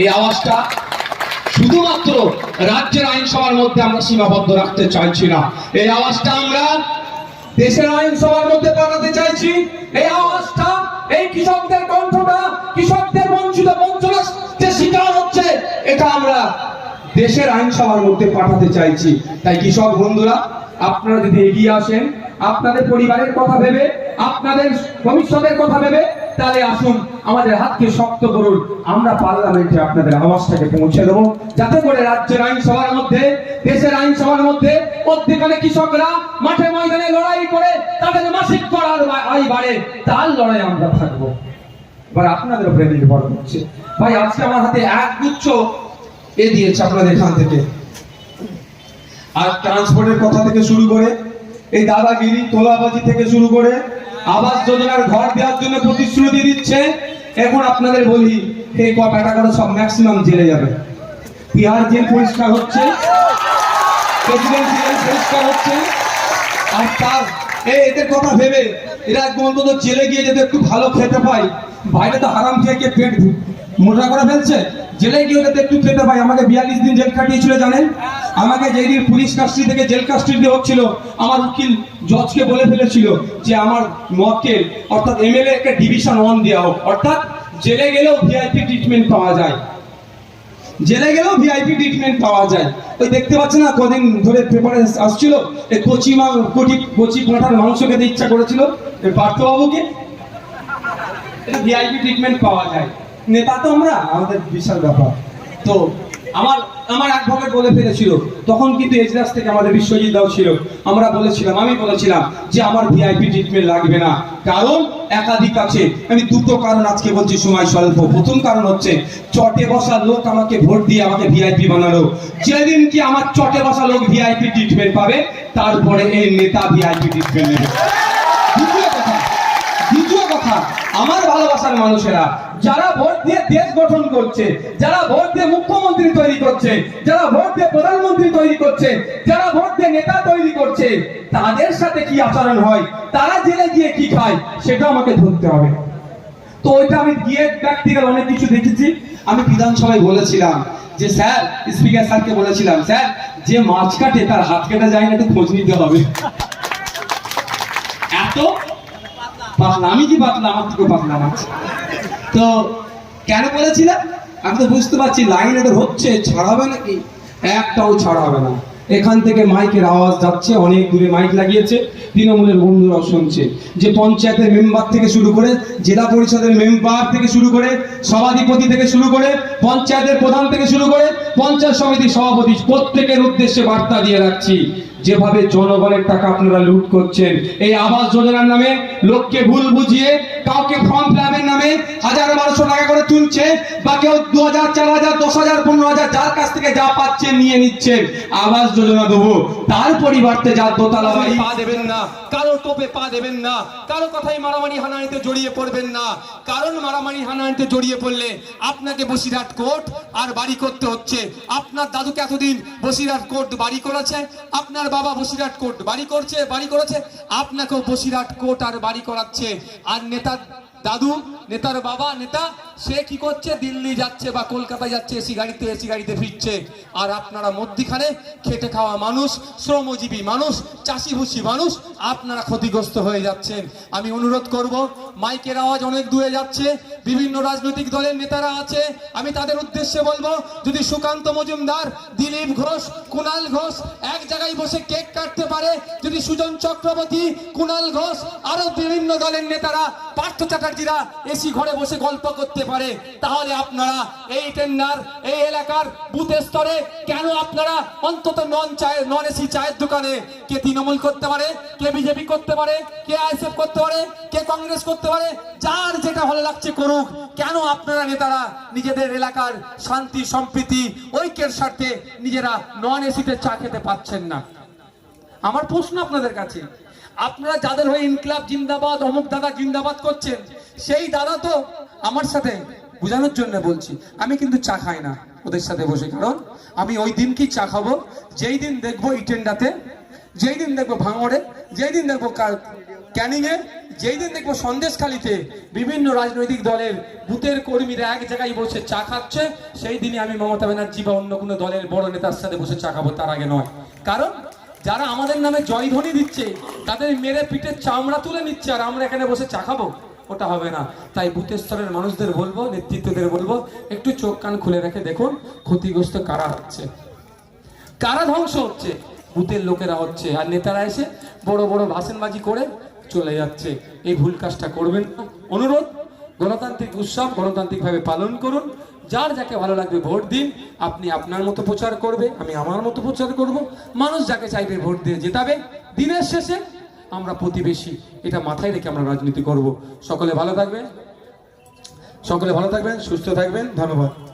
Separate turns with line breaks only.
এই আওয়াজটা শুধুমাত্র রাজ্যের আইনসভার মধ্যে আমরা সীমাবদ্ধ রাখতে চাইছি না। এই আওয়াজটা আমরা দেশের আইনসভার মধ্যে পাঠাতে চাইছি। এই আওয়াজটা এই কৃষকদের কণ্ঠটা, কৃষকদের বঞ্চিত বঞ্চনার যে শিকার হচ্ছে, এটা আমরা দেশের আইনসভার মধ্যে পাঠাতে চাইছি। তাই কৃষক বন্ধুরা, আপনারা যদি এগিয়ে আসেন, আপনাদের পরিবারের কথা ভেবে, আপনাদের ভবিষ্যতের কথা ভেবে তাহলে আসুন, আমাদের হাতকে শক্ত করুন। আমরা পার্লামেন্টে আপনাদের আওয়াজটাকে পৌঁছে দেবো। যাতে করে রাজ্যের আইনসভার মধ্যে, দেশের আইনসভার মধ্যে প্রত্যেকখানে কৃষকরা মাঠে ময়দানে লড়াই করে, তাদের মাসিক করার আয় বাড়ে, তার লড়াই আমরা থাকব। এবার আপনাদের উপরে নির্ভর করছে। ভাই, আজকে আমার হাতে এক গুচ্ছ এ দিয়েছে আপনাদের এখান থেকে। আর ট্রান্সপোর্টের কথা থেকে শুরু করে এই দাদাগিরি তোলাবাজি থেকে শুরু করে আবাস যোজনার ঘর দেওয়ার জন্য প্রতিশ্রুতি দিচ্ছে। এখন আপনাদের বলি, এই ক টাকা করে সব ম্যাক্সিমাম জেলে যাবে। বিহার জেল পরিষ্কার হচ্ছে প্রেসিডেন্ট জেল পরিষ্কার হচ্ছে। আর তার এদের কথা ভেবে এরা অন্তত জেলে গিয়ে যদি একটু ভালো খেতে পায়, বাইরে তো হারাম খেয়ে পেট মোটা করে ফেলছে। জেলে গিয়ে যাতে একটু খেতে পাই আমাকে বিয়াল্লিশ দিন জেল কাটিয়েছিল জানেন? আমাকে যেই দিন পুলিশ কাস্টডি থেকে জেল কাস্টডি হচ্ছিল, আমার উকিল জজকে বলে ফেলেছিল যে আমার মতকে অর্থাৎ এমএলএ কে ডিভিশন ওয়ান দেওয়া হোক। অর্থাৎ জেলে গেলেও ভিআইপি ট্রিটমেন্ট পাওয়া যায়। জেলে গেলেও ভিআইপি ট্রিটমেন্ট পাওয়া যায়। ওই দেখতে পাচ্ছেন না, কদিন ধরে পেপারে আসছিল, এই কচি মা কোটি কচি পাঁঠার মাংস খেতে ইচ্ছা করেছিল পার্থবাবুকে। ভিআইপি ট্রিটমেন্ট পাওয়া যায়। নেতা তো আমরা, আমাদের বিশাল ব্যাপার। তো আমার আমার এক ভাবে বলে ফেলেছিল, তখন কিন্তু এজলাস থেকে আমাদের বিশ্বজিৎ দাও ছিল। আমরা বলেছিলাম, আমি বলেছিলাম যে আমার ভিআইপি ট্রিটমেন্ট লাগবে না। কারণ একাধিক আছে। আমি দুটো কারণ আজকে বলছি, সময় স্বল্প। প্রথম কারণ হচ্ছে, চটে বসা লোক আমাকে ভোট দিয়ে আমাকে ভিআইপি বানালো। যেদিন কি আমার চটে বসা লোক ভিআইপি ট্রিটমেন্ট পাবে, তারপরে এই নেতা ভিআইপি ট্রিটমেন্ট নেবে। কথা আমার ভালোবাসার মানুষেরা, যারা ভোট দিয়ে দেশ গঠন করছে, যারা ভোট দিয়ে মুখ্যমন্ত্রী তৈরি করছে, যারা ভোট দিয়ে প্রধানমন্ত্রী তৈরি করছে, যারা ভোট দিয়ে নেতা তৈরি করছে, তাদের সাথে কি আচরণ হয়? তারা জেলে গিয়ে কি খায়? সেটা আমাকে ধরতে হবে। তো ওইটা আমি গিয়ে প্র্যাকটিক্যাল অনেক কিছু দেখেছি। আমি বিধানসভায় বলেছিলাম যে, স্যার স্পিকার স্যারকে বলেছিলাম, স্যার, যে মাছ কাটে তার হাত কেটে যায় না, একটু খোঁজ নিতে হবে। এত পাতলা, আমি কি পাতলা, আমার থেকে পাতলা মাছ। তো কেন বলেছিলাম? আমি তো বুঝতে পারছি, লাইন এদের হচ্ছে, ছাড়াবে নাকি? একটাও ছাড়া হবে না। এখান থেকে মাইকের আওয়াজ যাচ্ছে, অনেক দূরে মাইক লাগিয়েছে, তৃণমূলের বন্ধুরাও শুনছে। যে পঞ্চায়েতের মেম্বার থেকে শুরু করে, জেলা পরিষদের মেম্বার থেকে শুরু করে, সভাধিপতি থেকে শুরু করে, পঞ্চায়েতের প্রধান থেকে শুরু করে, পঞ্চায়েত সমিতির সভাপতি প্রত্যেকের উদ্দেশ্যে বার্তা দিয়ে রাখছি। যেভাবে জনগণের টাকা আপনারা লুট করছেন, এই আবাস যোজনার নামে লোককে ভুল বুঝিয়ে, কাউকে ফর্ম ফিলাপের নামে হাজার বারোশো টাকা করে তুলছে, বা কেউ দু হাজার চার হাজার দশ হাজার পনেরো হাজার যার কাছ থেকে যা পাচ্ছেন নিয়ে নিচ্ছেন আবাস যোজনা দেবো। তার পরিবর্তে যার দোতলা বাড়ি
পা দেবেন না। টোপে পা দেবেন না। কারও কথাই মারামারি হানাহানিতে জড়িয়ে পড়বেন না। কারণ মারামারি হানাহানিতে জড়িয়ে পড়লে আপনাকে বসিরহাট কোর্ট আর বাড়ি করতে হচ্ছে। আপনার দাদুকে এতদিন বসিরহাট কোর্ট বাড়ি করেছে। আপনার বাবা বসিরাট কোর্ট, বাড়ি করছে, বাড়ি করেছে। আপনাকেও বসিরাট কোর্ট আর বাড়ি করাচ্ছে। আর নেতা দাদু, নেতার বাবা, নেতা সে কি করছে? দিল্লি যাচ্ছে বা কলকাতায় যাচ্ছে, এসি গাড়িতে এসি গাড়িতে ফিরছে। আর আপনারা মধ্যিখানে খেটে খাওয়া মানুষ, শ্রমজীবী মানুষ, চাষিভুষি মানুষ, আপনারা ক্ষতিগ্রস্ত হয়ে যাচ্ছেন। আমি অনুরোধ করব, মাইকের আওয়াজ অনেক দূরে যাচ্ছে, বিভিন্ন রাজনৈতিক দলের নেতারা আছে। আমি তাদের উদ্দেশ্যে বলব, যদি সুকান্ত মজুমদার, দিলীপ ঘোষ কুণাল ঘোষ এক জায়গায় বসে কেক কাটতে পারে, যদি সুজন চক্রবর্তী কুণাল ঘোষ, আরও বিভিন্ন দলের নেতারা, পার্থ চ্যাটার্জিরা এসি ঘরে বসে গল্প করতে পারে, তাহলে আপনারা এই টেন্ডার, এই এলাকার বুথ স্তরে কেন আপনারা অন্তত নন চায়ের নন এসি চায়ের দোকানে কে তৃণমূল করতে পারে, কে বিজেপি করতে পারে, কে আইএসএফ করতে পারে, কে কংগ্রেস করতে পারে, যার যেটা ভালো লাগছে করুক, কেন আপনারা নেতারা নিজেদের এলাকার শান্তি, সম্প্রীতি, ঐক্যের স্বার্থে নিজেরা নন এসিতে চা খেতে পাচ্ছেন না? আমার প্রশ্ন আপনাদের কাছে, আপনারা যাদের হয়ে ইনকলাব জিন্দাবাদ, অমুক দাদা জিন্দাবাদ করছেন সেই দাদা তো আমার সাথে বোঝানোর জন্য বলছি, আমি কিন্তু চা খাই না ওদের সাথে বসে, কারণ আমি ওই দিন কি চা খাব? যেই দিন দেখব ইটেন্ডাতে, যেই দিন দেখব ভাঙড়ে, যেই দিন দেখব ক্যানিংয়ে যেই দিন দেখব সন্দেশখালিতে বিভিন্ন রাজনৈতিক দলের বুথের কর্মীরা এক জায়গায় বসে চা খাচ্ছে, সেই দিনই আমি মমতা ব্যানার্জি বা অন্য কোনো দলের বড় নেতার সাথে বসে চা খাব, তার আগে নয়। কারণ যারা আমাদের নামে জয়ধ্বনি দিচ্ছে, তাদের মেরে পিঠের চামড়া তুলে নিচ্ছে, আর আমরা এখানে বসে চা খাব? ওটা হবে না। তাই বুথের স্তরের মানুষদের বলব, নেতৃত্বদের বলব, একটু চোখ কান খুলে রেখে দেখুন ক্ষতিগ্রস্ত কারা হচ্ছে। কারা ধ্বংস হচ্ছে? বুথের লোকেরা হচ্ছে। আর নেতারা এসে বড় বড় ভাষণবাজি করে চলে যাচ্ছে। এই ভুল কাজটা করবেন না। অনুরোধ, গণতান্ত্রিক উৎসব গণতান্ত্রিকভাবে পালন করুন। যার যাকে ভালো লাগবে ভোট দিন। আপনি আপনার মতো প্রচার করবে, আমি আমার মতো প্রচার করব। মানুষ যাকে চাইবে ভোট দিয়ে জেতাবে। দিনের শেষে আমরা প্রতিবেশী, এটা মাথায় রেখে আমরা রাজনীতি করব। সকলে ভালো থাকবেন? সকলে ভালো থাকবেন, সুস্থ থাকবেন, ধন্যবাদ।